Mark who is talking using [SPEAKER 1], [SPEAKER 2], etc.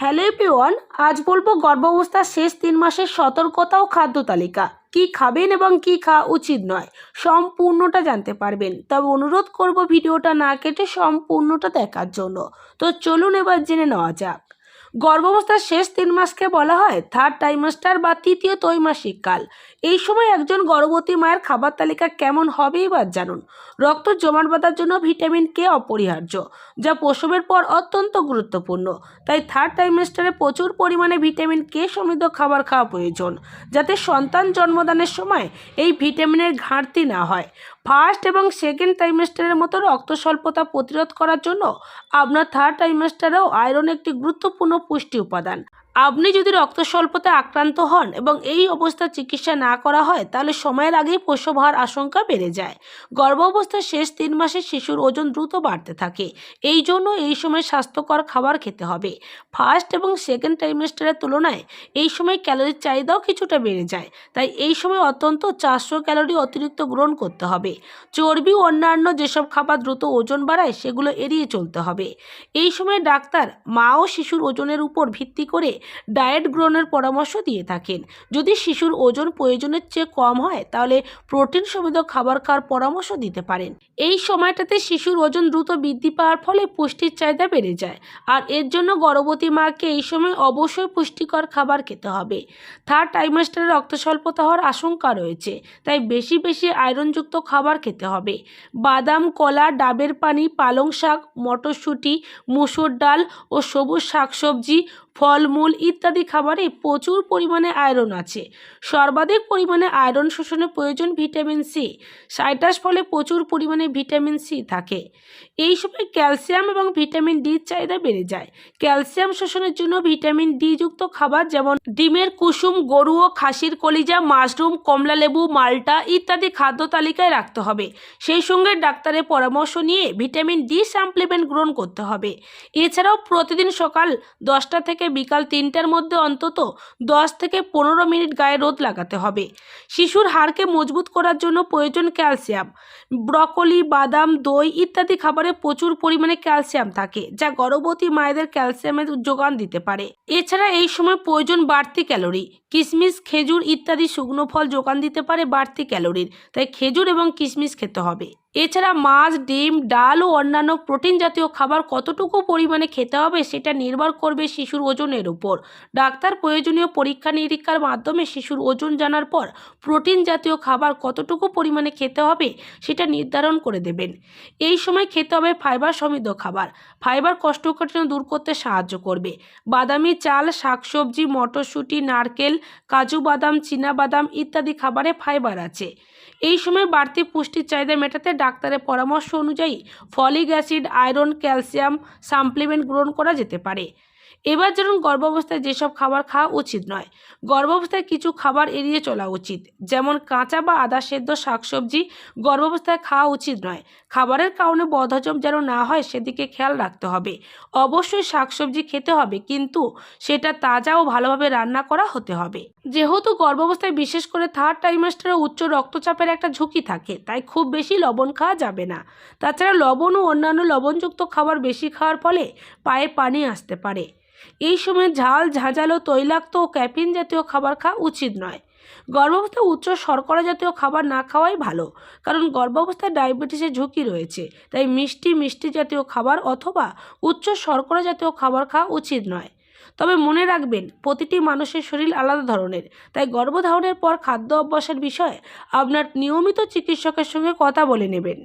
[SPEAKER 1] Hello পিওয়ান আজ বলব গর্ভাবস্থার শেষ তিন মাসের সতর্কতা ও খাদ্য তালিকা। কি খাবেন এবং কি খাওয়া উচিত নয়, সম্পূর্ণটা জানতে পারবেন। তবে অনুরোধ করব ভিডিওটা না কেটে সম্পূর্ণটা দেখার জন্য। তো চলুন এবার জেনে নেওয়া যাক। গর্ভাবস্থার শেষ তিন মাসকে বলা হয় থার্ড টাইমাস্টার বা তৃতীয় ত্রৈমাসিক কাল। এই সময় একজন গর্ভবতী মায়ের খাবার তালিকা কেমন হবে বা জানুন। রক্ত জমাট বাঁধার জন্য ভিটামিন কে অপরিহার্য, যা প্রসবের পর অত্যন্ত গুরুত্বপূর্ণ। তাই থার্ড টাইমেস্টারে প্রচুর পরিমাণে ভিটামিন কে সমৃদ্ধ খাবার খাওয়া প্রয়োজন, যাতে সন্তান জন্মদানের সময় এই ভিটামিনের ঘাটতি না হয়। ফার্স্ট এবং সেকেন্ড টাইমেস্টারের মতো রক্ত স্বল্পতা প্রতিরোধ করার জন্য আপনার থার্ড টাইমেস্টারেও আয়রন একটি গুরুত্বপূর্ণ পুষ্টি উপাদান। আপনি যদি রক্ত স্বল্পতায় আক্রান্ত হন এবং এই অবস্থার চিকিৎসা না করা হয়, তাহলে সময়ের আগেই প্রসব হওয়ার আশঙ্কা বেড়ে যায়। গর্ভাবস্থার শেষ তিন মাসে শিশুর ওজন দ্রুত বাড়তে থাকে। এই জন্য এই সময় স্বাস্থ্যকর খাবার খেতে হবে। ফার্স্ট এবং সেকেন্ড টাইমেস্টারের তুলনায় এই সময় ক্যালোরির চাহিদাও কিছুটা বেড়ে যায়। তাই এই সময় অত্যন্ত চারশো ক্যালোরি অতিরিক্ত গ্রহণ করতে হবে। চর্বি ও অন্যান্য যেসব খাবার দ্রুত ওজন বাড়ায়, সেগুলো এড়িয়ে চলতে হবে। এই সময় ডাক্তার মা ও শিশুর ওজনের উপর ভিত্তি করে ডায়েট গ্রহণের পরামর্শ দিয়ে থাকেন। যদি শিশুর ওজন প্রয়োজনের চেয়ে কম হয়, তাহলে প্রোটিন সমৃদ্ধ খাবার খাওয়ার পরামর্শ দিতে পারেন। এই সময়টাতে শিশুর ওজন দ্রুত বৃদ্ধি পাওয়ার ফলে পুষ্টির চাহিদা বেড়ে যায়। আর এর জন্য গর্ভবতী মাকে এই সময় অবশ্যই পুষ্টিকর খাবার খেতে হবে। থার্ড টাইমাস্টারে রক্ত স্বল্পতা হওয়ার আশঙ্কা রয়েছে, তাই বেশি বেশি আয়রনযুক্ত খাবার খেতে হবে। বাদাম, কলা, ডাবের পানি, পালং শাক, মটরশুঁটি, মুসুর ডাল ও সবুজ শাকসবজি ফলমূল ইত্যাদি খাবারে প্রচুর পরিমাণে আয়রন আছে। সর্বাধিক পরিমাণে আয়রন শোষণে প্রয়োজন ভিটামিন সি। সাইটাস ফলে প্রচুর পরিমাণে ভিটামিন সি থাকে। এই সময় ক্যালসিয়াম এবং ভিটামিন ডির চাহিদা বেড়ে যায়। ক্যালসিয়াম শোষণের জন্য ভিটামিন ডি যুক্ত খাবার যেমন ডিমের কুসুম, গরু ও খাসির কলিজা, মাশরুম কমলালেবু মাল্টা ইত্যাদি খাদ্য তালিকায় রাখতে হবে। সেই সঙ্গে ডাক্তারের পরামর্শ নিয়ে ভিটামিন ডি সাপ্লিমেন্ট গ্রহণ করতে হবে। এছাড়াও প্রতিদিন সকাল দশটা থেকে বিকাল তিনটার মধ্যে অন্তত দশ থেকে পনেরো মিনিট গায়ে রোদ লাগাতে হবে। শিশুর হাড়কে মজবুত করার জন্য প্রয়োজন ক্যালসিয়াম। ব্রকলি, বাদাম, দই ইত্যাদি খাবারে প্রচুর পরিমাণে ক্যালসিয়াম থাকে, যা গর্ভবতী মায়েদের ক্যালসিয়ামের যোগান দিতে পারে। এছাড়া এই সময় প্রয়োজন বাড়তি ক্যালোরি। কিশমিশ খেজুর ইত্যাদি শুকনো ফল যোগান দিতে পারে বাড়তি ক্যালোরির, তাই খেজুর এবং কিশমিশ খেতে হবে। এছাড়া মাছ, ডিম, ডাল ও অন্যান্য প্রোটিন জাতীয় খাবার কতটুকু পরিমাণে খেতে হবে সেটা নির্ভর করবে শিশুর ওজনের উপর। ডাক্তার প্রয়োজনীয় পরীক্ষা নিরীক্ষার মাধ্যমে শিশুর ওজন জানার পর প্রোটিন জাতীয় খাবার কতটুকু পরিমাণে খেতে হবে সেটা নির্ধারণ করে দেবেন। এই সময় খেতে হবে ফাইবার সমৃদ্ধ খাবার। ফাইবার কোষ্ঠকাঠিন্য দূর করতে সাহায্য করবে। বাদামি চাল, শাকসবজি, মটরশুঁটি, নারকেল, কাজু বাদাম বাদাম ইত্যাদি খাবারে ফাইবার আছে। এই সময় বাড়তি পুষ্টির চাহিদা মেটাতে ডাক্তারের পরামর্শ অনুযায়ী folic acid iron calcium supplement গ্রহণ করা যেতে পারে। এবার যেমন গর্ভাবস্থায় যেসব খাবার খাওয়া উচিত নয়। গর্ভাবস্থায় কিছু খাবার এড়িয়ে চলা উচিত। যেমন কাঁচা বা আদা সেদ্ধ শাকসবজি গর্ভাবস্থায় খাওয়া উচিত নয়। খাবারের কারণে বদহজম যেন না হয় সেদিকে খেয়াল রাখতে হবে। অবশ্যই শাকসবজি খেতে হবে, কিন্তু সেটা তাজা ও ভালোভাবে রান্না করা হতে হবে। যেহেতু গর্ভাবস্থায় বিশেষ করে থার্ড টাইমাস্টারে উচ্চ রক্তচাপের একটা ঝুঁকি থাকে, তাই খুব বেশি লবণ খাওয়া যাবে না। তাছাড়া লবণ ও অন্যান্য লবণযুক্ত খাবার বেশি খাওয়ার ফলে পায়ে পানি আসতে পারে। এই সময় ঝাল, ঝাঁঝালো, তৈলাক্ত ও ক্যাফিন জাতীয় খাবার খাওয়া উচিত নয়। গর্ভাবস্থায় উচ্চ শর্করা জাতীয় খাবার না খাওয়াই ভালো, কারণ গর্ভাবস্থায় ডায়াবেটিসের ঝুঁকি রয়েছে, তাই মিষ্টি মিষ্টি জাতীয় খাবার অথবা উচ্চ শর্করা জাতীয় খাবার খাওয়া উচিত নয়। তবে মনে রাখবেন, প্রতিটি মানুষের শরীর আলাদা ধরনের, তাই গর্ভধারণের পর খাদ্য অভ্যাসের বিষয়ে আপনার নিয়মিত চিকিৎসকের সঙ্গে কথা বলে নেবেন।